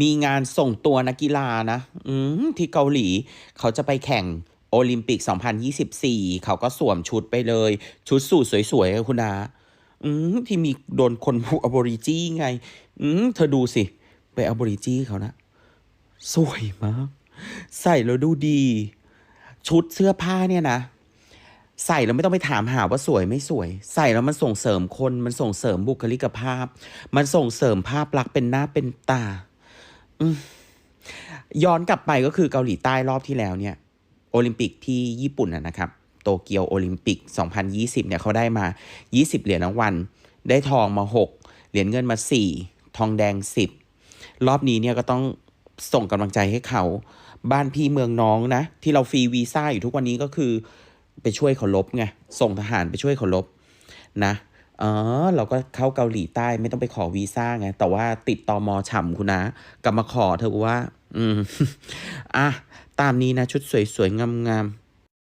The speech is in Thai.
มีงานส่งตัวนักกีฬานะอืมที่เกาหลี เขาจะไปแข่งโอลิมปิก 2024 เขาก็สวมชุดไปเลย ชุดสูทสวยๆคุณนาอืมที่มีโดนคนผูกอบอริจีไงอืมเธอดูสิ ไปอบอริจีเขานะ สวยมาก ใส่แล้วดูดี ชุดเสื้อผ้าเนี่ยนะใส่แล้วไม่ต้องไปถามหาว่าสวยไม่สวย ใส่แล้วมันส่งเสริมคนมันส่งเสริมบุคลิกภาพ มันส่งเสริมภาพลักษณ์เป็นหน้าเป็นตา ย้อนกลับไปก็คือเกาหลีใต้รอบที่แล้วเนี่ย โอลิมปิกที่ญี่ปุ่นนะครับ โตเกียวโอลิมปิก 2020 เนี่ยเขาได้มา 20 เหรียญรางวัล ได้ทองมา 6 เหรียญเงินมา 4 ทองแดง 10 รอบนี้เนี่ยก็ต้องส่งกำลังใจให้เขา บ้านพี่เมืองน้องนะ ที่เราฟรีวีซ่าอยู่ทุกวันนี้ก็คือไปช่วยเขาลบไง ส่งทหารไปช่วยเขาลบนะ อ๋อเราก็เข้าเกาหลีใต้ไม่ต้องไปขอวีซ่าไง แต่ว่าติดตอมอฉ่ำคุณนะกลับมาขอเธอว่า อืม อะ ตามนี้นะ ชุดสวยๆ งามๆ